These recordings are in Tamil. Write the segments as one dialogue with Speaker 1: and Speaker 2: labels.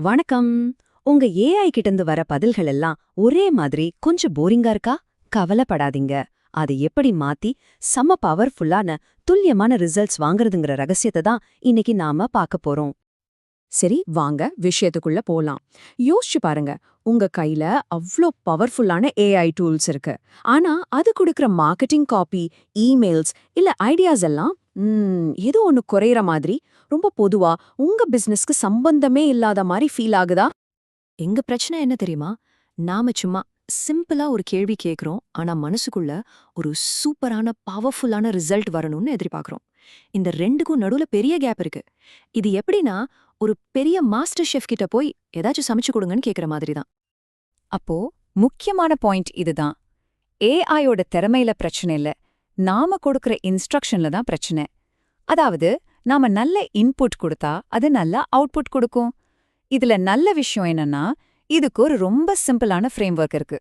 Speaker 1: வணக்கம். உங்க ஏஐ கிட்டந்து வர பதில்கள் எல்லாம் ஒரே மாதிரி கொஞ்சம் போரிங்கா இருக்கா? கவலைப்படாதீங்க. அதை எப்படி மாத்தி செம்ம பவர்ஃபுல்லான துல்லியமான ரிசல்ட்ஸ் வாங்குறதுங்கிற ரகசியத்தை தான் இன்னைக்கு நாம பார்க்க போறோம்.
Speaker 2: சரி வாங்க விஷயத்துக்குள்ள போலாம். யோசிச்சு பாருங்க. உங்க கையில அவ்ளோ பவர்ஃபுல்லான ஏஐ டூல்ஸ் இருக்கு. ஆனா அது கொடுக்குற மார்க்கெட்டிங் காப்பி இமெயில்ஸ் இல்ல ஐடியாஸ் எல்லாம் ஏதோ ஒன்று குறையற மாதிரி. ரொம்ப பொதுவா உங்க பிசினஸ்க்கு சம்பந்தமே இல்லாத மாதிரி ஃபீல் ஆகுதா?
Speaker 1: எங்க பிரச்சனை என்ன தெரியுமா? நாம சும்மா சிம்பிளா ஒரு கேள்வி கேக்குறோம். ஆனா மனசுக்குள்ள ஒரு சூப்பரான பவர்ஃபுல்லான ரிசல்ட் வரணும்னு எதிர்பார்க்கறோம் இந்த ரெண்டுக்கும் நடுவுல பெரிய கேப் இருக்கு. இது எப்படின்னா ஒரு பெரிய மாஸ்டர் ஷெஃப் கிட்ட போய் ஏதாச்சும் சமைச்சு கொடுங்கன்னு கேட்குற மாதிரி தான்.
Speaker 3: அப்போ முக்கியமான பாயிண்ட் இதுதான் ஏஐயோட திறமையில பிரச்சனை இல்ல. நாம கொடுக்கிற இன்ஸ்ட்ரக்ஷன்ல தான் பிரச்சனை. அதாவது நாம நல்ல இன்புட் கொடுத்தா அது நல்ல அவுட்புட் கொடுக்கும். இதுல நல்ல விஷயம் என்னன்னா இதுக்கு ஒரு ரொம்ப சிம்பிளான ஃப்ரேம் ஒர்க் இருக்கு.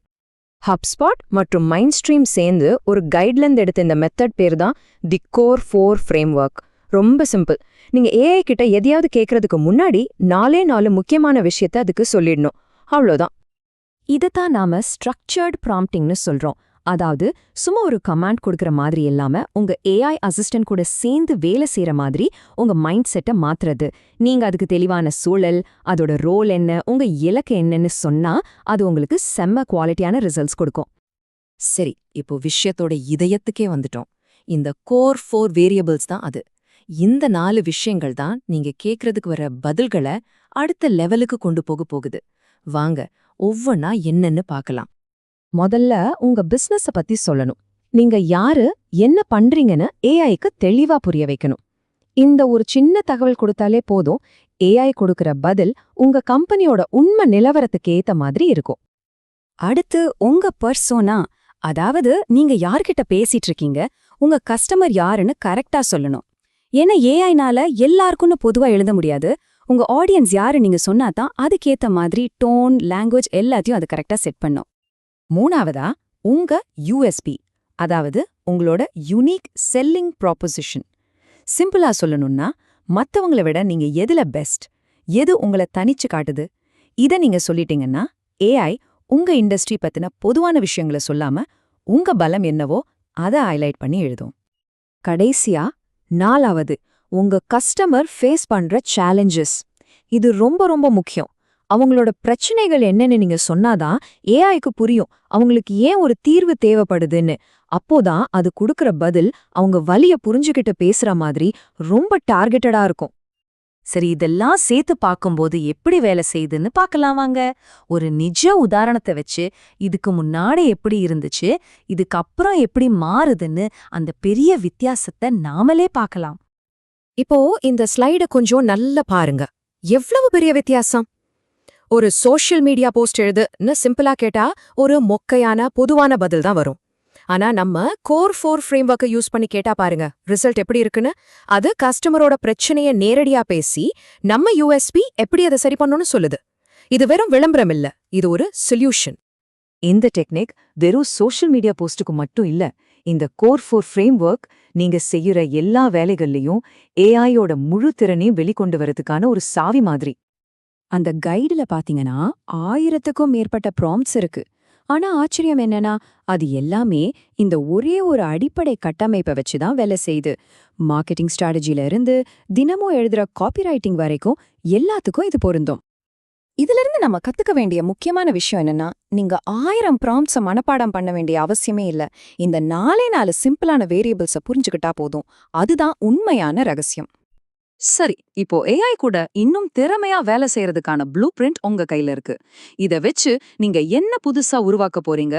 Speaker 2: ஹப்ஸ்பாட் மற்றும் மைண்ட் ஸ்ட்ரீம் சேர்ந்து ஒரு கைட்லேருந்து எடுத்த இந்த மெத்தட் பேர் தான் the core four framework ரொம்ப சிம்பிள் நீங்க ஏஐ கிட்ட எதையாவது கேட்கறதுக்கு முன்னாடி நாலே நாலு முக்கியமான விஷயத்த அதுக்கு சொல்லிடணும். அவ்வளோதான்
Speaker 1: இதைத்தான் நாம ஸ்ட்ரக்சர்ட் ப்ராம்ப்டிங்னு சொல்றோம். அதாவது சும்மா ஒரு கமாண்ட் கொடுக்கற மாதிரி இல்லாம உங்க ஏஐ அசிஸ்டன்ட் கூட சேர்ந்து வேலை செய்யற மாதிரி உங்க மைண்ட் செட்டை மாத்துறது. நீங்க அதுக்கு தெளிவான சூழல் அதோட ரோல் என்ன உங்க இலக்கு என்னன்னு சொன்னா அது உங்களுக்கு செம்ம குவாலிட்டியான ரிசல்ட்ஸ் கொடுக்கும்.
Speaker 4: சரி இப்போ விஷயத்தோட இதயத்துக்கே வந்துட்டோம். இந்த கோர் ஃபோர் வேரியபிள்ஸ் தான் அது. இந்த நாலு விஷயங்கள் தான் நீங்க கேக்குறதுக்கு வர பதில்களை அடுத்த லெவலுக்கு கொண்டு போக போகுது. வாங்க ஒவ்வொன்னா என்னன்னு பார்க்கலாம்.
Speaker 2: முதல்ல உங்க பிசினஸ பத்தி சொல்லணும். நீங்க யாரு என்ன பண்றீங்கன்னு ஏஐக்கு தெளிவா புரிய வைக்கணும். இந்த ஒரு சின்ன தகவல் கொடுத்தாலே போதும். ஏஐ கொடுக்கிற பதில் உங்க கம்பெனியோட உண்மை நிலவரத்துக்கு ஏத்த மாதிரி இருக்கும்.
Speaker 1: அடுத்து உங்க பர்சோனா அதாவது நீங்க யார்கிட்ட பேசிட்டு இருக்கீங்க உங்க கஸ்டமர் யாருன்னு கரெக்டா சொல்லணும். ஏன்னா ஏஐனால எல்லாருக்கும்னு பொதுவா எழுத முடியாது. உங்க ஆடியன்ஸ் யாரு நீங்க சொன்னாதான் அதுக்கேத்த மாதிரி டோன் லாங்குவேஜ் எல்லாத்தையும் அது கரெக்டா செட் பண்ணும்.
Speaker 3: மூணாவதா உங்க யூஎஸ்பி அதாவது உங்களோட யுனீக் செல்லிங் ப்ராப்போசிஷன் சிம்பிளா சொல்லணும்னா மத்தவங்கள விட நீங்க எதுல பெஸ்ட் எது உங்கள தனிச்சு காட்டுது இத நீங்க சொல்லிட்டீங்கன்னா ஏஐ உங்க இண்டஸ்ட்ரி பத்தின பொதுவான விஷயங்கள சொல்லாம உங்க பலம் என்னவோ அத ஹைலைட் பண்ணி எழுதும்.
Speaker 2: கடைசியா நாலாவது உங்க கஸ்டமர் ஃபேஸ் பண்ற சேலஞ்சஸ் இது ரொம்ப ரொம்ப முக்கியம். அவங்களோட பிரச்சனைகள் என்னன்னு நீங்க சொன்னாதான் ஏஐக்கு புரியும். அவங்களுக்கு ஏன் ஒரு தீர்வு தேவைப்படுதுன்னு. அப்போதான் அது கொடுக்கற பதில் அவங்க வலிய புரிஞ்சுகிட்டு பேசுற மாதிரி ரொம்ப டார்கெட்டடா இருக்கும்.
Speaker 4: சரி இதெல்லாம் சேர்த்து பார்க்கும்போது எப்படி வேலை செய்யுதுன்னு பார்க்கலாம் வாங்க. ஒரு நிஜ உதாரணத்தை வச்சு இதுக்கு முன்னாடி எப்படி இருந்துச்சு இதுக்கப்புறம் எப்படி மாறுதுன்னு அந்த பெரிய வித்தியாசத்தை நாமளே பார்க்கலாம்.
Speaker 2: இப்போ இந்த ஸ்லைட கொஞ்சம் நல்லா பாருங்க. எவ்வளவு பெரிய வித்தியாசம்? ஒரு சோஷியல் மீடியா போஸ்ட் எழுதுன்னு சிம்பிளா கேட்டா ஒரு மொக்கையான பொதுவான பதில் தான் வரும். ஆனா நம்ம கோர் ஃபோர் ஃப்ரேம் ஒர்க்கை யூஸ் பண்ணி கேட்டா பாருங்க ரிசல்ட் எப்படி இருக்குன்னு? அது கஸ்டமரோட பிரச்சனைய நேரடியா பேசி நம்ம யூஎஸ்பி எப்படி அதை சரி பண்ணணும்னு சொல்லுது. இது வெறும் விளம்பரம் இல்ல இது ஒரு சொல்யூஷன்
Speaker 3: இந்த டெக்னிக் வெறும் சோஷியல் மீடியா போஸ்டுக்கு மட்டும் இல்ல இந்த கோர் ஃபோர் ஃப்ரேம் ஒர்க் நீங்க செய்யற எல்லா வேலைகள்லயும் ஏஐயோட முழு திறனையும் வெளிக்கொண்டு வரதுக்கான ஒரு சாவி மாதிரி.
Speaker 1: அந்த கைடுல பாத்தீங்கன்னா ஆயிரத்துக்கும் மேற்பட்ட ப்ராம்ப்ட்ஸ் இருக்கு. ஆனா ஆச்சரியம் என்னன்னா அது எல்லாமே இந்த ஒரே ஒரு அடிப்படை கட்டமைப்பை வச்சு தான் வேலை செய்யுது. மார்க்கெட்டிங் ஸ்ட்ராட்டஜில இருந்து தினமும் எழுதுற காப்பிரைட்டிங் வரைக்கும் எல்லாத்துக்கும் இது பொருந்தும். இதுல இருந்து நம்ம கத்துக்க வேண்டிய முக்கியமான விஷயம் என்னன்னா நீங்க ஆயிரம் ப்ராம்ப்ட்ஸ மனப்பாடம் பண்ண வேண்டிய அவசியமே இல்ல. இந்த நாலே நாலு சிம்பிளான வேரியபிள்ஸ புரிஞ்சுக்கிட்டா போதும். அதுதான் உண்மையான ரகசியம்.
Speaker 3: சரி இப்போ ஏஐ கூட இன்னும் திறமையா வேலை செய்யறதுக்கான ப்ளூ பிரிண்ட் உங்க கையில இருக்கு. இத வச்சு நீங்க என்ன புதுசா உருவாக்க போறீங்க?